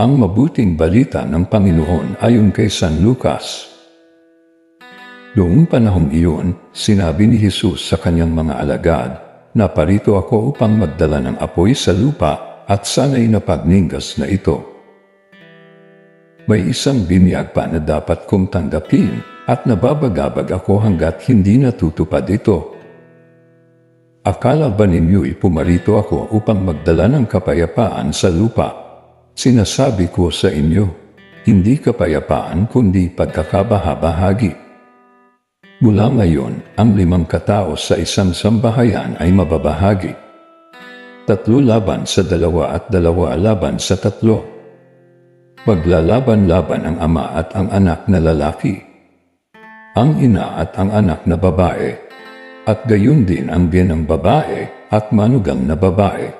Ang mabuting balita ng Panginoon ayon kay San Lucas. Noong panahong iyon, sinabi ni Jesus sa kanyang mga alagad, Naparito ako upang magdala ng apoy sa lupa at sana'y napagningas na ito. May isang binyag pa na dapat kong tanggapin at nababagabag ako hanggat hindi natutupad ito. Akala ba ninyo'y pumarito ako upang magdala ng kapayapaan sa lupa? Sinasabi ko sa inyo, hindi kapayapaan kundi pagkakabahabahagi. Mula ngayon, ang limang katao sa isang sambahayan ay mababahagi. Tatlo laban sa dalawa at dalawa laban sa tatlo. Maglalaban-laban ang ama at ang anak na lalaki. Ang ina at ang anak na babae. At gayon din ang biyanang babae at manugang na babae.